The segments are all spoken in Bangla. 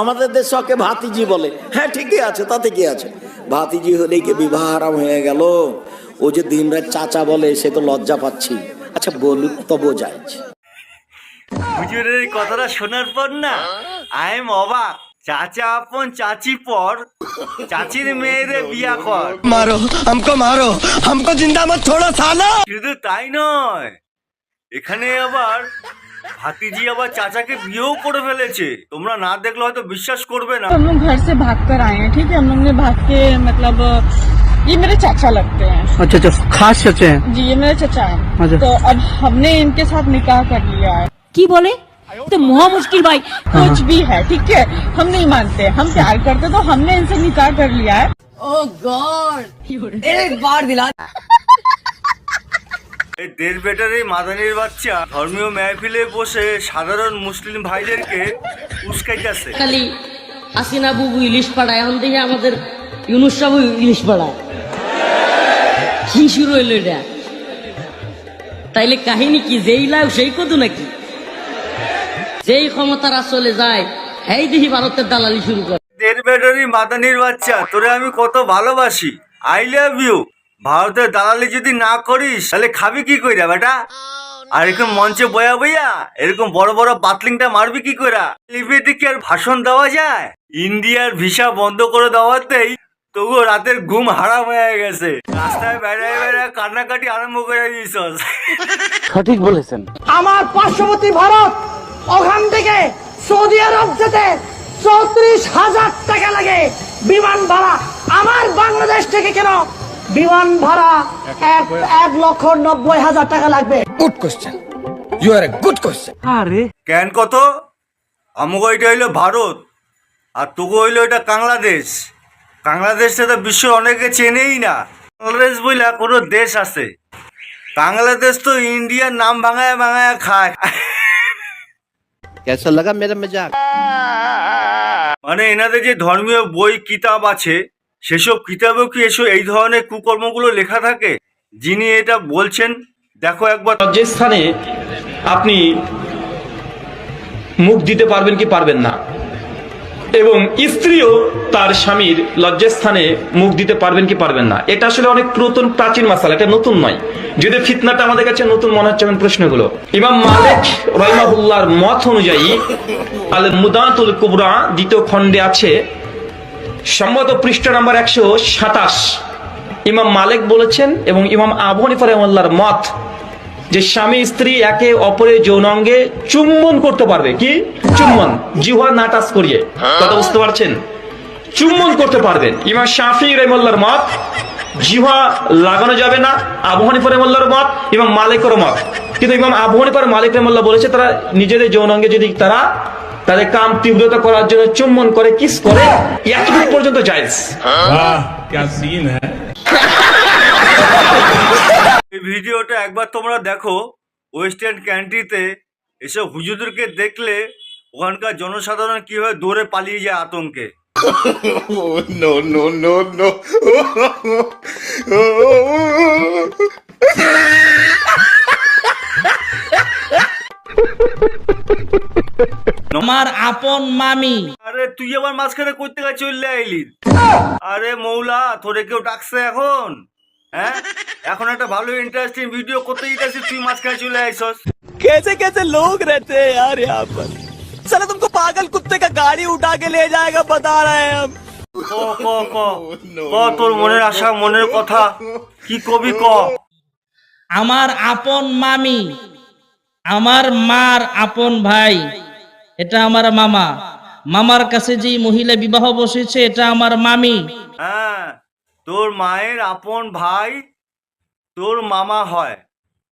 আমাদের দেশে ওকে ভাতিজি বলে। হ্যাঁ ঠিকই আছে তাতে কি আছে। ভাতিজি হলেই কি বিবাহ আরাম হয়ে গেল? ও যে দিন রাত চাচা বলে সে তো লজ্জা পাচ্ছি। আচ্ছা বলুক তো বোঝাই হুজুরের কথাটা শোনার পর না আই এম অবাক। চাচা আপন চাচি পর চাচির মেয়েরে বিয়া কর। মারো আমকো মারো আমকো জিন্দা মত ছোড়ো সালা। শুধু তাই নয় এখানে আবার ভাতিজি আবার চাচাকে বিয়েও করে ফেলেছে তোমরা না দেখলে হয়তো বিশ্বাস করবে না हम लोग घर से भाग कर आए हैं ठीक है हम लोग ने भाग के मतलब ये मेरे चाचा लगते हैं अच्छा अच्छा खास चचे हैं जी ये मेरे चाचा हैं अच्छा। तो अब हमने इनके साथ निकाह कर लिया है কি বলে তো মহা মুশকিল ভাই कुछ भी है ठीक है हम नहीं मानते हम प्यार करते तो हमने इनसे निकाह कर लिया है এই দেড় বেটার এই মাদানির বাচ্চা ধর্মীয় মেহফিলে বসে সাধারণ মুসলিম ভাইদেরকে উস্কাইতেছে। খালি আসিনা বুবু ইলিশ পাড়ায় এখন দেখি আমাদের ইউনুস সাবু ইলিশ পাড়ায়। কি শুরু হইল এটা? তাইলে কাহিনী কি? যেই লাভ সেই কত নাকি? যেই ক্ষমতার আসলে যায় এই দেখি ভারতের দালালি শুরু করে। দেড় বেটারি মাদানির বাচ্চা তোরে আমি কত ভালোবাসি। আই লাভ ইউ ভারতের দালালি যদি না করিস তাহলে খাবি কি কইরা বেটা? আর এরকম মঞ্চে বয়া বইয়া এরকম বড় বড় বাতলিংটা মারবি কি কইরা? লিবিতে কি আর ভাষণ দেওয়া যায়? ইন্ডিয়ার ভিসা বন্ধ করে দেওয়াতেই তবুও রাতের ঘুম হারাম হয়ে গেছে। রাস্তায় বেড়ায় বেড়ায় কান্নাকাটি আরম্ভ করে দিয়েছস। সঠিক বলেছেন। আমার পার্শ্ববর্তী ভারত ওখান থেকে সৌদি আরব যেতে চৌত্রিশ হাজার টাকা লাগে। বিমান ভাড়া আমার বাংলাদেশ থেকে কেন বিমান ভাড়া এক এক লক্ষ নব্বই হাজার টাকা লাগবে। Good question you are a good question আরে। কেন কত? আমুক এটা হইল ভারত আর তোকে হইল এটা বাংলাদেশ। বাংলাদেশটা তো বিশ্ব অনেকে চেনেই না। বাংলাদেশ বইলা কোনো দেশ আছে। বাংলাদেশ তো ইন্ডিয়ার নাম ভাঙায় ভাঙায় খায়। কেসা লাগা মেরা মেজাক মানে এনাদের যে ধর্মীয় বই কিতাব আছে সেসব কিতাবেও কি এসব এই ধরনের কুকর্মগুলো লেখা থাকে? যিনি এটা বলছেন, দেখো একবার। যে লজ্জাস্থানে আপনি মুখ দিতে পারবেন কি পারবেন না, এবং স্ত্রীও তার স্বামীর লজ্জাস্থানে মুখ দিতে পারবেন কি পারবেন না, এটা আসলে অনেক পুরাতন প্রাচীন মাসাল, এটা নতুন নয়। যদি ফিতনাটা আমাদের কাছে নতুন, মনে হচ্ছে প্রশ্নগুলো। ইমাম মালিক রহিমাহুল্লাহর মত অনুযায়ী আল মুদাতুল কুবরা দ্বিতীয় খণ্ডে আছে সম্ভবত পৃষ্ঠ নাম্বার একশো সাতাশ। ইমাম মালিক বলেছেন এবং ইমাম আবু হানিফা মত যে স্বামী স্ত্রী একে অপরের যৌনাঙ্গে চুম্বন করতে পারবে। কি? চুম্বন। জিহ্বা না টাচ করিয়ে। কথা বুঝতে পারছেন? চুম্বন করতে পারবেন। ইমাম শাফি রহমাল্লাহর মত, জিহ্বা লাগানো যাবে না। আবু হানিফা মত এবং মালিকের মত। কিন্তু ইমাম আবু হানিফার মালিক রহমাল্লাহ বলেছে তারা নিজেদের যৌনাঙ্গে যদি তারা তাদের কাম তীব্রতা করার জন্য চুম্বন করে কিস করে এতটুকু পর্যন্ত জায়েজ। এই ভিডিওটা একবার তোমরা দেখো ওয়েস্টার্ন ক্যান্ট্রিতে এসব হুজুরদেরকে দেখলে ওখানকার জনসাধারণ কীভাবে দৌড়ে পালিয়ে যায় আতঙ্কে। আমার আপন মামি আরে তুই আবার মাঝখানে করতে গেছে চললে আইলি আরে মৌলা তোরে কেউ ডাকছে এখন হ্যাঁ এখন একটা ভালো ইন্টারেস্টিং ভিডিও করতে গেছিস তুই মাঝখানে চলে আইসস कैसे कैसे लोग रहते हैं यार यहाँ पर चलो तुमको पागल कुत्ते का गाड़ी उठा के ले जाएगा बता रहे हैं हम ক ক ক ক তোর মনের আশা মনের কথা কি কবি ক আমার আপন মামি আমার মার আপন ভাই এটা আমার মামা। মামার কাছে যে মহিলা বিবাহ বসেছে এটা আমার মামি। হ্যাঁ তোর মায়ের আপন ভাই তোর মামা হয়।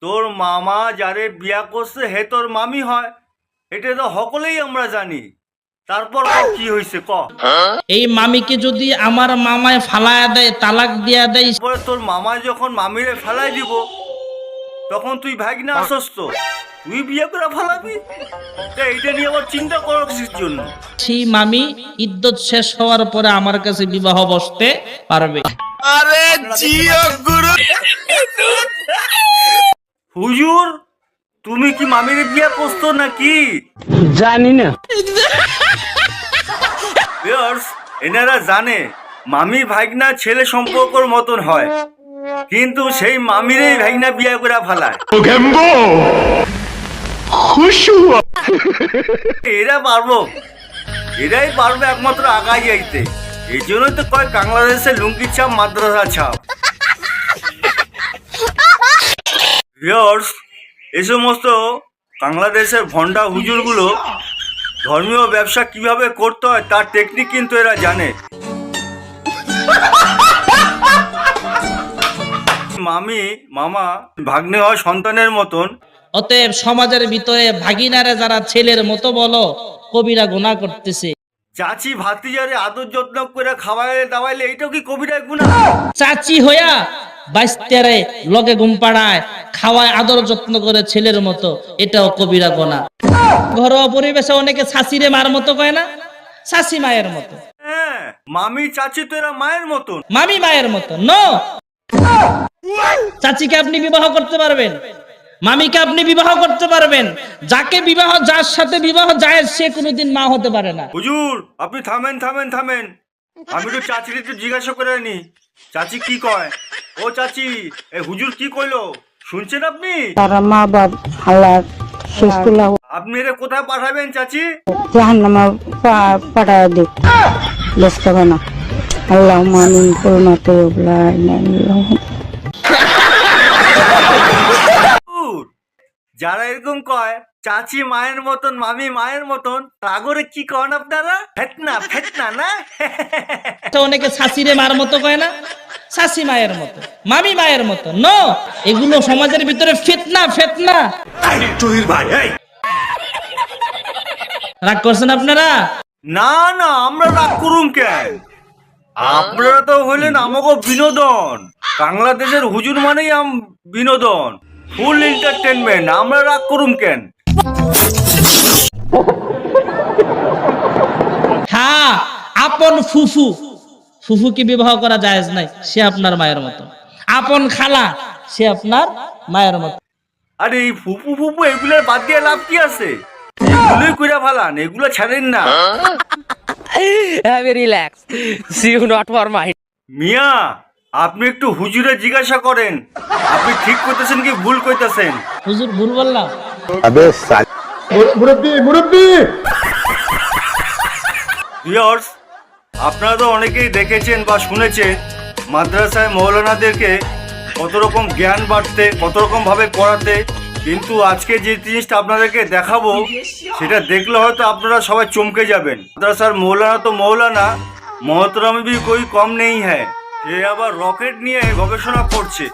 তোর মামা যারে বিয়া করছে হে তোর মামি হয়। এটা তো সকলেই আমরা জানি। তারপর কি হয়েছে ক? এই মামিকে যদি আমার মামায় ফালায় দেয় তালাক দিয়া দেয় তোর মামা যখন মামিরে ফেলাই দিব তখন তুই ভাগ না অসুস্থ তুই বিয়ে করে ফেলাবি? এইটা নিয়ে আবার চিন্তা করার জন্য? সেই মামি ইদ্যত শেষ হওয়ার পরে আমার কাছে বিবাহ বসতে পারবে। হুজুর তুমি কি মামির বিয়ে করছ নাকি? জানি না। এনারা জানে মামি ভাগনা ছেলে সম্পর্কর মতন হয়। কিন্তু সেই মামিরেই ভাগনা বিয়ে করে ফেলায়। এরা পারব। এরাই পারবে একমাত্র আগাই যাইতে এই জন্যই তো কয় বাংলাদেশে লুঙ্গি ছাপ, মাদ্রাসা ছাপ। ভিউয়ার্স এই সমস্ত বাংলাদেশের ভন্ডা হুজুরগুলো ধর্মীয় ব্যবসা কীভাবে করতে হয়, তার টেকনিক কিন্তু এরা জানে। মামি, মামা, ভাগ্নে হয় সন্তানের মতন অতএব সমাজের ভিতরে ভাগিনারে যারা ছেলের মতো বলো কবিরা গুণা করতেছে। চাচি ভাতিজারে আদর যত্ন করে খাওয়াইলে দাওয়াইলে এইটাও কি কবিরায় গুণা চাচি হইয়া বাইস্তারে লগে ঘুম পাড়ায় খাওয়ায় আদর যত্ন করে ছেলের মতো এটাও কবিরা গোনা ঘরোয়া পরিবেশে অনেকে শাশিরে মার মতো কয় না? শাশি মায়ের মতো। হ্যাঁ মামি চাচি তো এরা মায়ের মতন। মামি মায়ের মতো নো। চাচিকে আপনি বিবাহ করতে পারবেন। মামিকে আপনি বিবাহ করতে পারবেন। যাকে বিবাহ যার সাথে বিবাহ যায় সে কোনোদিন মা হতে পারে না। হুজুর আপনি থামেন থামেন থামেন। আমি তো চাচির একটু জিজ্ঞাসা করে নি। চাচি কি কয়? ও চাচি এ হুজুর কি কইলো? শুনছেন আপনি? তারা মা বাপ আল্লাহ শেষ আপনি এরা কোথায় পাঠাবেন চাচি? জাহান নামা পাঠায় দিক। ব্যস্ত না। আল্লাহ মামিন করুণাতে যারা এরকম কয় চাচি মায়ের মতন মামি মায়ের মতন তাগরে কি কন আপনারা? ফেতনা ফেতনা না? তো অনেকে শাশিরে মার মতো কয় না? শাশি মায়ের মতো মামি মায়ের মতো নো? এগুলো সমাজের ভিতরে ফিতনা ফিতনা। রাগ করছেন আপনারা? না না আমরা রাগ করুম কেন? আপনারা তো হইলেন আমাকে বিনোদন। বাংলাদেশের হুজুর মানেই আম বিনোদন। ফুল এন্টারটেনমেন্ট আমরা রাগ করুম কেন? হ্যাঁ আপন ফুফু। ফুফুকে বিবাহ করা জায়েজ নাই সে আপনার মায়ের মতো। আপন খালা সে আপনার মায়ের মতো। আরে এই ফুপু ফুপু এগুলোর বাদ দিয়ে লাভ কি আছে? এগুলোই কইরা ফালান এগুলো ছাড়েন না। Relax see you not for my মিয়া আপনি একটু হুজুরে জিজ্ঞাসা করেন। আপনি ঠিক করতেছেন কি ভুল করতেছেন? হুজুর ভুল বললাম। আবে মুরব্বি মুরব্বি! ইয়ার্স আপনারা তো অনেকেই দেখেছেন বা শুনেছে মাদ্রাসায় মৌলানাদেরকে কত রকম জ্ঞান বাড়তে কত রকম ভাবে পড়াতে কিন্তু আজকে যে জিনিসটা আপনাদেরকে দেখাবো সেটা দেখলে হয়তো আপনারা সবাই চমকে যাবেন। মাদ্রাসার মৌলানা তো মৌলানা মহতরমি কই কম নেই হ্যাঁ সে আবার রকেট নিয়ে গবেষণা করছে।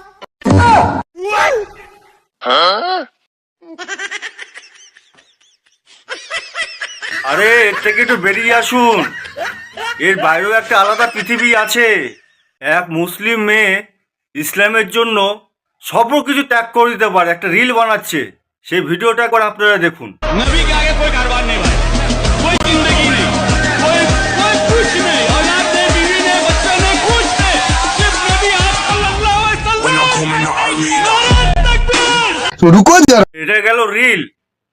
আরে, এর থেকে একটু বেরিয়ে আসুন। এর বাইরেও একটা আলাদা পৃথিবী আছে। এক মুসলিম মেয়ে ইসলামের জন্য সব কিছু ত্যাগ করে দিতে পারে, একটা রিল বানাচ্ছে। সেই ভিডিওটা একবার আপনারা দেখুন। রুকো এটা গেল রিল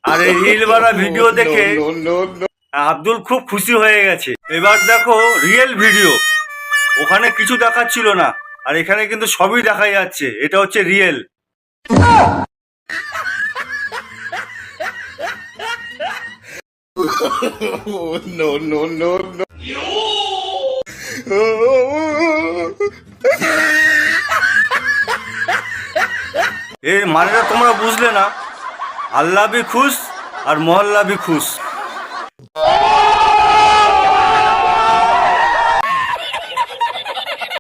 আর এই রিল বলা ভিডিও দেখে আব্দুল খুব খুশি হয়ে গেছে। এবার দেখো রিয়েল ভিডিও ওখানে কিছু দেখাচ্ছিল না। আর এখানে কিন্তু সবই দেখা যাচ্ছে। এটা হচ্ছে real no, no, no, no. এর মানেটা তোমরা বুঝলে না। আল্লাহ বি খুশ আর মহল্লা বি খুশ।